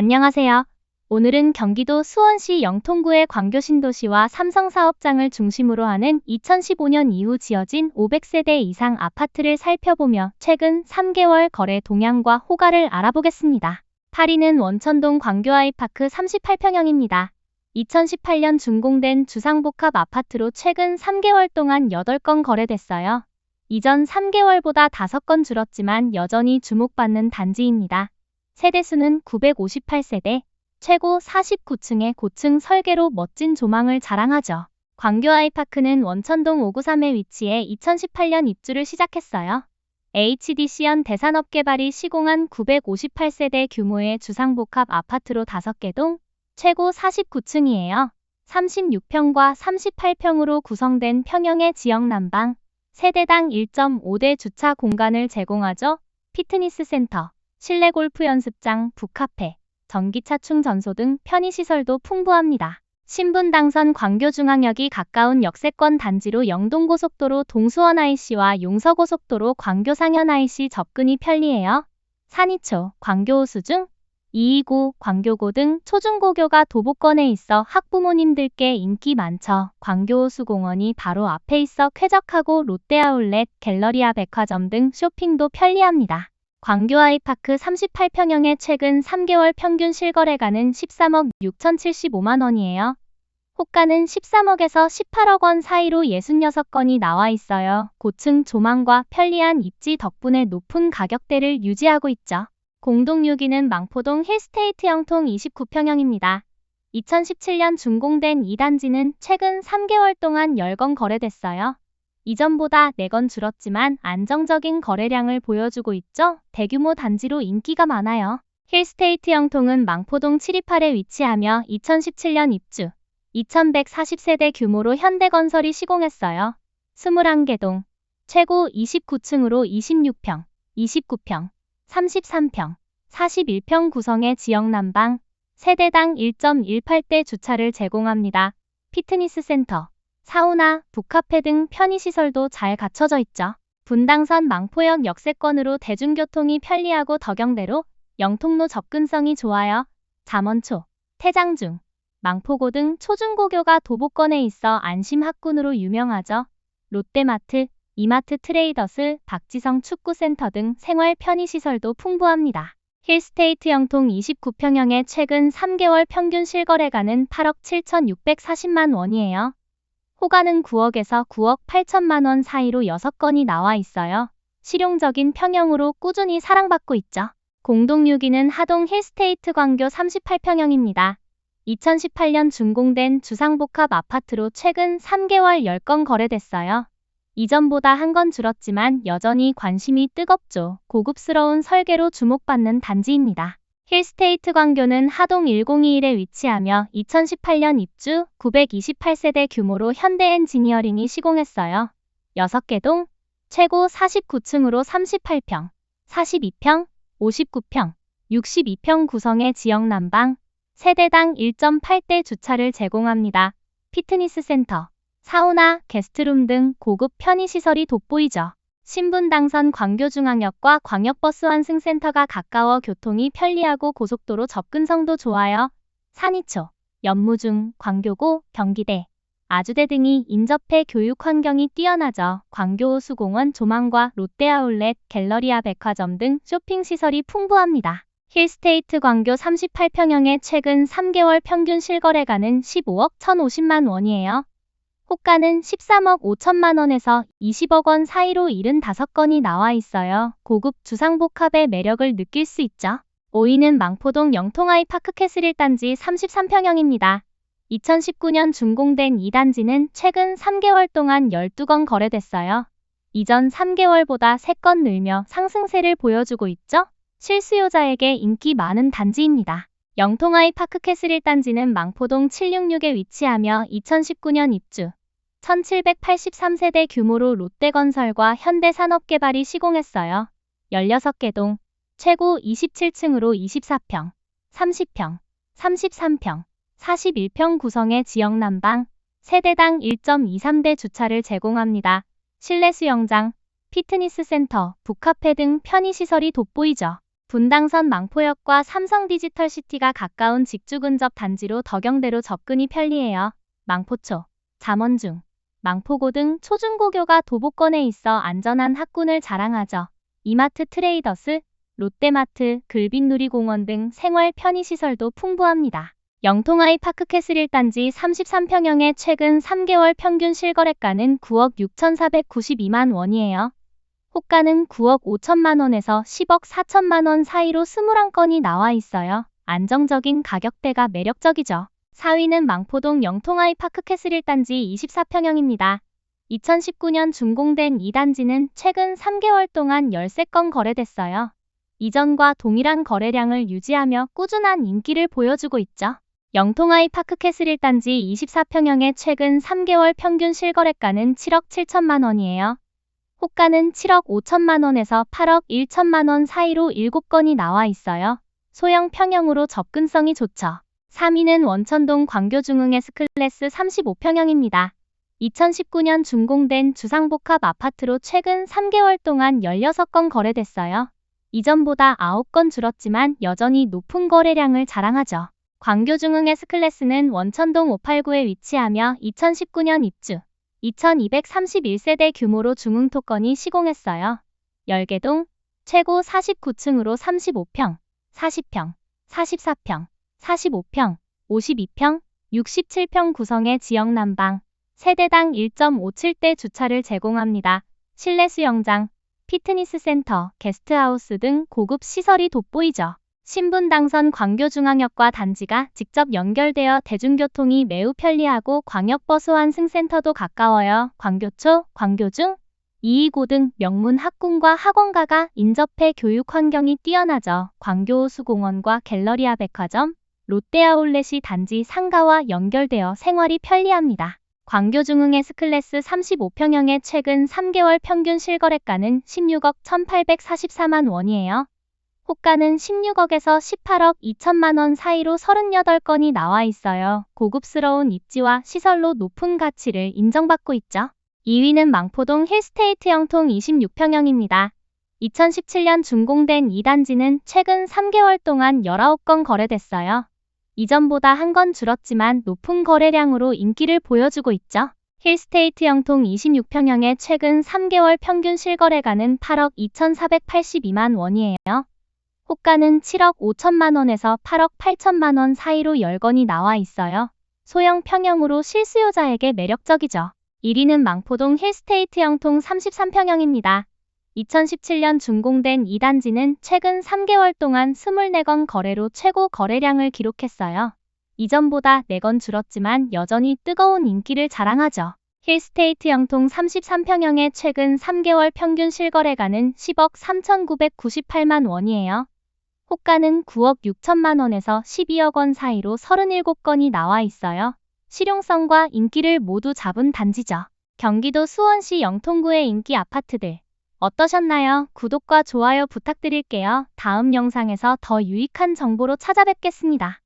안녕하세요. 오늘은 경기도 수원시 영통구의 광교 신도시와 삼성 사업장을 중심으로 하는 2015년 이후 지어진 500세대 이상 아파트를 살펴보며 최근 3개월 거래 동향과 호가를 알아보겠습니다. 8위는 원천동 광교 아이파크 38평형입니다. 2018년 준공된 주상복합 아파트로 최근 3개월 동안 8건 거래됐어요. 이전 3개월보다 5건 줄었지만 여전히 주목받는 단지입니다. 세대수는 958세대, 최고 49층의 고층 설계로 멋진 조망을 자랑하죠. 광교 아이파크는 원천동 593에 위치해 2018년 입주를 시작했어요. HDC연 대산업개발이 시공한 958세대 규모의 주상복합 아파트로 5개 동, 최고 49층이에요. 36평과 38평으로 구성된 평형의 지역 난방, 세대당 1.5대 주차 공간을 제공하죠. 피트니스 센터, 실내 골프 연습장, 북카페, 전기차 충전소 등 편의시설도 풍부합니다. 신분 당선 광교중앙역이 가까운 역세권 단지로 영동고속도로 동수원 IC와 용서고속도로 광교상현 IC 접근이 편리해요. 산이초, 광교호수 중 229, 광교고 등 초중고교가 도보권에 있어 학부모님들께 인기 많죠. 광교호수공원이 바로 앞에 있어 쾌적하고 롯데아울렛, 갤러리아 백화점 등 쇼핑도 편리합니다. 광교 아이파크 38평형의 최근 3개월 평균 실거래가는 13억 6,075만 원이에요. 호가는 13억에서 18억 원 사이로 66건이 나와 있어요. 고층 조망과 편리한 입지 덕분에 높은 가격대를 유지하고 있죠. 공동 6위는 망포동 힐스테이트 형통 29평형입니다. 2017년 준공된 이 단지는 최근 3개월 동안 10건 거래됐어요. 이전보다 4건 줄었지만 안정적인 거래량을 보여주고 있죠. 대규모 단지로 인기가 많아요. 힐스테이트 형통은 망포동 728에 위치하며 2017년 입주, 2140세대 규모로 현대건설이 시공했어요. 21개 동, 최고 29층으로 26평, 29평, 33평, 41평 구성의 지역 난방, 세대당 1.18대 주차를 제공합니다. 피트니스 센터, 사우나, 북카페 등 편의시설도 잘 갖춰져 있죠. 분당선 망포역 역세권으로 대중교통이 편리하고 덕영대로 영통로 접근성이 좋아요. 잠원초, 태장중, 망포고 등 초중고교가 도보권에 있어 안심학군으로 유명하죠. 롯데마트, 이마트 트레이더스, 박지성 축구센터 등 생활 편의시설도 풍부합니다. 힐스테이트 영통 29평형의 최근 3개월 평균 실거래가는 8억 7,640만 원이에요. 호가는 9억에서 9억 8천만 원 사이로 6건이 나와 있어요. 실용적인 평형으로 꾸준히 사랑받고 있죠. 공동 6위는 하동 힐스테이트 광교 38평형입니다. 2018년 준공된 주상복합 아파트로 최근 3개월 10건 거래됐어요. 이전보다 한 건 줄었지만 여전히 관심이 뜨겁죠. 고급스러운 설계로 주목받는 단지입니다. 힐스테이트 광교는 하동 1021에 위치하며 2018년 입주 928세대 규모로 현대 엔지니어링이 시공했어요. 6개 동, 최고 49층으로 38평, 42평, 59평, 62평 구성의 지역 난방, 세대당 1.8대 주차를 제공합니다. 피트니스 센터, 사우나, 게스트룸 등 고급 편의시설이 돋보이죠. 신분 당선 광교중앙역과 광역버스 환승센터가 가까워 교통이 편리하고 고속도로 접근성도 좋아요. 산이초, 연무중, 광교고, 경기대, 아주대 등이 인접해 교육 환경이 뛰어나죠. 광교호수공원 조망과 롯데아울렛, 갤러리아 백화점 등 쇼핑시설이 풍부합니다. 힐스테이트 광교 38평형의 최근 3개월 평균 실거래가는 15억 1,050만 원이에요. 호가는 13억 5천만 원에서 20억 원 사이로 75건이 나와 있어요. 고급 주상복합의 매력을 느낄 수 있죠. 5위는 망포동 영통아이 파크캐슬 1단지 33평형입니다. 2019년 준공된 이 단지는 최근 3개월 동안 12건 거래됐어요. 이전 3개월보다 3건 늘며 상승세를 보여주고 있죠. 실수요자에게 인기 많은 단지입니다. 영통아이 파크캐슬 1단지는 망포동 766에 위치하며 2019년 입주, 1783세대 규모로 롯데건설과 현대산업개발이 시공했어요. 16개 동, 최고 27층으로 24평, 30평, 33평, 41평 구성의 지역 난방, 세대당 1.23대 주차를 제공합니다. 실내 수영장, 피트니스 센터, 북카페 등 편의시설이 돋보이죠. 분당선 망포역과 삼성디지털시티가 가까운 직주 근접 단지로 덕영대로 접근이 편리해요. 망포초, 잠원중, 망포고 등 초중고교가 도보권에 있어 안전한 학군을 자랑하죠. 이마트 트레이더스, 롯데마트, 글빛누리공원 등 생활 편의시설도 풍부합니다. 영통아이 파크캐슬 1단지 33평형의 최근 3개월 평균 실거래가는 9억 6,492만 원이에요. 호가는 9억 5천만 원에서 10억 4천만 원 사이로 21건이 나와 있어요. 안정적인 가격대가 매력적이죠. 4위는 망포동 영통아이 파크캐슬 1단지 24평형입니다. 2019년 준공된 이 단지는 최근 3개월 동안 13건 거래됐어요. 이전과 동일한 거래량을 유지하며 꾸준한 인기를 보여주고 있죠. 영통아이 파크캐슬 1단지 24평형의 최근 3개월 평균 실거래가는 7억 7천만 원이에요. 호가는 7억 5천만 원에서 8억 1천만 원 사이로 7건이 나와 있어요. 소형 평형으로 접근성이 좋죠. 3위는 원천동 광교중흥 S클래스 35평형입니다. 2019년 준공된 주상복합 아파트로 최근 3개월 동안 16건 거래됐어요. 이전보다 9건 줄었지만 여전히 높은 거래량을 자랑하죠. 광교중흥 S클래스는 원천동 589에 위치하며 2019년 입주, 2231세대 규모로 중흥토건이 시공했어요. 열개동, 최고 49층으로 35평, 40평, 44평, 45평, 52평, 67평 구성의 지역 난방, 세대당 1.57대 주차를 제공합니다. 실내 수영장, 피트니스 센터, 게스트하우스 등 고급 시설이 돋보이죠. 신분 당선 광교중앙역과 단지가 직접 연결되어 대중교통이 매우 편리하고 광역버스 환승센터도 가까워요. 광교초, 광교중, 이이고 등 명문 학군과 학원가가 인접해 교육 환경이 뛰어나죠. 광교호수공원과 갤러리아 백화점, 롯데아울렛이 단지 상가와 연결되어 생활이 편리합니다. 광교중흥 S클래스 35평형의 최근 3개월 평균 실거래가는 16억 1844만 원이에요. 호가는 16억에서 18억 2천만 원 사이로 38건이 나와 있어요. 고급스러운 입지와 시설로 높은 가치를 인정받고 있죠. 2위는 망포동 힐스테이트 영통 26평형입니다. 2017년 준공된 이 단지는 최근 3개월 동안 19건 거래됐어요. 이전보다 한 건 줄었지만 높은 거래량으로 인기를 보여주고 있죠. 힐스테이트 영통 26평형의 최근 3개월 평균 실거래가는 8억 2,482만 원이에요. 호가는 7억 5천만 원에서 8억 8천만 원 사이로 10건이 나와 있어요. 소형 평형으로 실수요자에게 매력적이죠. 1위는 망포동 힐스테이트 영통 33평형입니다. 2017년 준공된 이 단지는 최근 3개월 동안 24건 거래로 최고 거래량을 기록했어요. 이전보다 4건 줄었지만 여전히 뜨거운 인기를 자랑하죠. 힐스테이트 영통 33평형의 최근 3개월 평균 실거래가는 10억 3,998만 원이에요. 호가는 9억 6천만 원에서 12억 원 사이로 37건이 나와 있어요. 실용성과 인기를 모두 잡은 단지죠. 경기도 수원시 영통구의 인기 아파트들. 어떠셨나요? 구독과 좋아요 부탁드릴게요. 다음 영상에서 더 유익한 정보로 찾아뵙겠습니다.